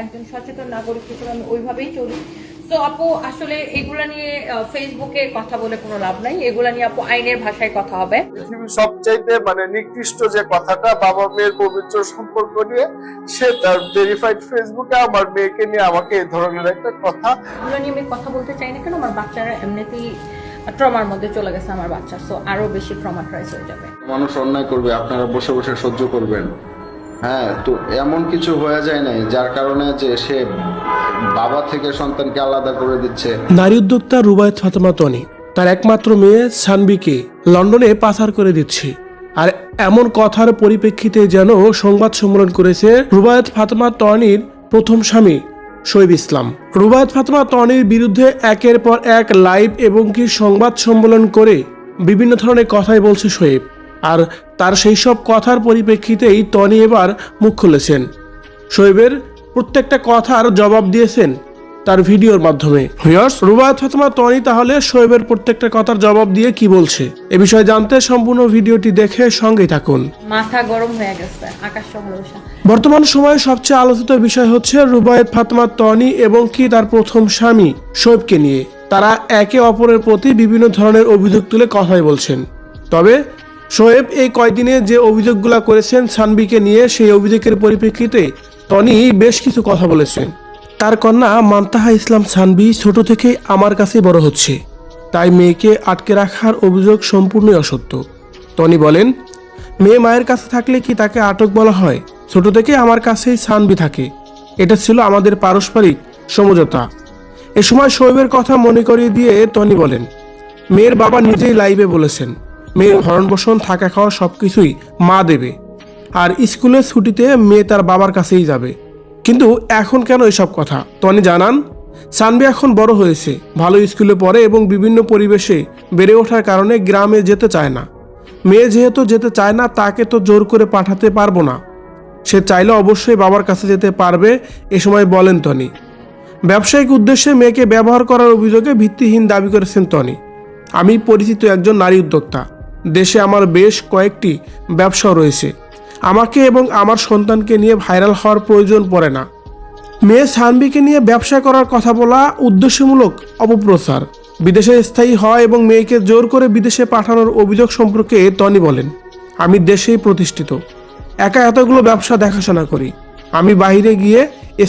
একজন সচেতন নাগরিক হিসেবে আমি ওইভাবেই চলি। তো আপু আসলে এগুলা নিয়ে ফেসবুকে কথা বলে কোনো লাভ নাই। এগুলা নিয়ে আপু আইনের ভাষায় কথা হবে। পৃথিবীর সবচাইতে মানে নিকৃষ্ট যে কথাটা বাবা মেয়ের পবিত্র সম্পর্ক নিয়ে সে তার ভেরিফাইড ফেসবুকে আমার মেয়েকে নিয়ে আমাকে এই ধরনের একটা কথা এগুলো নিয়ে আমি কথা বলতে চাই না কেন? আমার বাচ্চারা এমনিতেই ট্রমার মধ্যে চলে গেছে আমার বাচ্চা সো আরও বেশি ট্রমাটাইজ হয়ে যাবে। মানুষ অন্যায় করবে আপনারা বসে বসে সহ্য করবেন। হ্যাঁ তো এমন কিছু হয়ে যায় নাই, যার কারণে যে সে বাবা থেকে সন্তানকে আলাদা করে দিচ্ছে। নারী উদ্যোক্তা রুবায়ত ফাতেমা তনি, তার একমাত্র মেয়ে সানবিকে লন্ডনে পাচার করে দিচ্ছে। আর এমন কথার পরিপ্রেক্ষিতে যেন সংবাদ সম্মেলন করেছে রুবায়ত ফাতেমা তনির প্রথম স্বামী শহীদ ইসলাম। রুবায়ত ফাতেমা তনির বিরুদ্ধে একের পর এক লাইভ এবং কি সংবাদ সম্মেলন করে বিভিন্ন ধরনের কথাই বলছে শোয়েব। আর তার সেই সব কথার পরিপ্রেক্ষিতেই টনি এবার মুখ খুলেছেন। শোয়েবের প্রত্যেকটা কথার জবাব দিয়েছেন তার ভিডিওর মাধ্যমে। ভিউয়ার্স রুবায়ত ফাতেমা টনি তাহলে শোয়েবের প্রত্যেকটা কথার জবাব দিয়ে কি বলছে? এ বিষয়ে জানতে সম্পূর্ণ ভিডিওটি দেখে সঙ্গেই থাকুন। মাথা গরম হয়ে গেছে আকাশ বর্তমান সময়ে সবচেয়ে আলোচিত বিষয় হচ্ছে রুবায়ত ফাতেমা টনি এবং কি তার প্রথম স্বামী শোয়েবকে নিয়ে। তারা একে অপরের প্রতি বিভিন্ন ধরনের অভিযোগ তুলে কথাই বলছেন। তবে শোয়েব এই কয়দিনে যে অভিযোগগুলো করেছেন সানবিকে নিয়ে, সেই অভিযোগের পরিপ্রেক্ষিতে টনি বেশ কিছু কথা বলেছেন তার কন্যা মান্তাহা ইসলাম সানবি ছোট থেকেই আমার কাছেই বড় হচ্ছে। তাই মেয়েকে আটকে রাখার অভিযোগ সম্পূর্ণই অসত্য। টনি বলেন, মেয়ে মায়ের কাছে থাকলে কি তাকে আটক বলা হয়? ছোট থেকে আমার কাছেই সানবি থাকে। এটা ছিল আমাদের পারস্পরিক সমঝোতা। এ সময় শোয়েবের কথা মনে করিয়ে দিয়ে টনি বলেন, মেয়ের বাবা নিজেই লাইভে বলেছেন। মেয়ের ভরণ পোষণ থাকা খাওয়া সবকিছুই মা দেবে। আর স্কুলের ছুটিতে মেয়ে তার বাবার কাছেই যাবে। কিন্তু এখন কেন এসব কথা? টনি জানান, সানবি এখন বড় হয়েছে, ভালো স্কুলে পড়ে এবং বিভিন্ন পরিবেশে বেড়ে ওঠার কারণে গ্রামে যেতে চায় না। মেয়ে যেহেতু যেতে চায় না, তাকে তো জোর করে পাঠাতে পারব না। সে চাইলে অবশ্যই বাবার কাছে যেতে পারবে, এ সময় বলেন টনি ব্যবসায়িক উদ্দেশ্যে মেয়েকে ব্যবহার করার অভিযোগে ভিত্তিহীন দাবি করেছেন টনি আমি পরিচিত একজন নারী উদ্যোক্তা। দেশে আমার বেশ কয়েকটি ব্যবসাও রয়েছে। আমাকে এবং আমার সন্তানকে নিয়ে ভাইরাল হওয়ার প্রয়োজন পড়ে না। মেয়ে সানবিকে নিয়ে ব্যবসা করার কথা বলা উদ্দেশ্যমূলক অপপ্রচার। বিদেশে স্থায়ী হয় এবং মেয়েকে জোর করে বিদেশে পাঠানোর অভিযোগ সম্পর্কে টনি বলেন, আমি দেশেই প্রতিষ্ঠিত। একা এতগুলো ব্যবসা দেখাশোনা করি। আমি বাইরে গিয়ে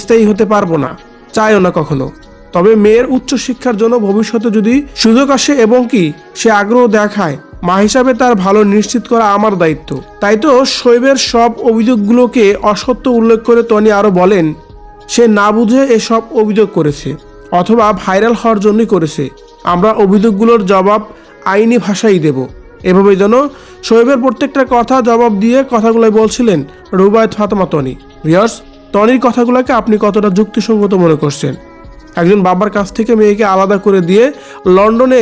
স্থায়ী হতে পারব না, চাইও না কখনো। তবে মেয়ের উচ্চ শিক্ষার জন্য ভবিষ্যতে যদি সুযোগ আসে এবং কি সে আগ্রহ দেখায় মা হিসাবে তার ভালো নিশ্চিত করা আমার দায়িত্ব। তাই তো শৈবের সব অভিযোগগুলোকে অসত্য উল্লেখ করে টনি আরও বলেন, সে না বুঝে এসব অভিযোগ করেছে অথবা ভাইরাল হওয়ার জন্যই করেছে। আমরা অভিযোগগুলোর জবাব আইনি ভাষাই দেব। এভাবে যেন শোয়েবের প্রত্যেকটা কথা জবাব দিয়ে কথাগুলোই বলছিলেন রুবায়ত ফাতেমা টনি। রিয়ার্স টনির কথাগুলোকে আপনি কতটা যুক্তিসঙ্গত মনে করছেন? একজন বাবার কাছ থেকে মেয়েকে আলাদা করে দিয়ে লন্ডনে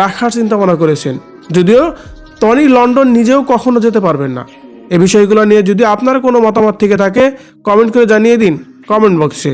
রাখার চিন্তা ভাবনা করেছেন। যদিও টনি লন্ডন নিজেও কখনো যেতে পারবেন না। এ বিষয়গুলো নিয়ে যদি আপনার কোনো মতামত থেকে থাকে কমেন্ট করে জানিয়ে দিন কমেন্ট বক্সে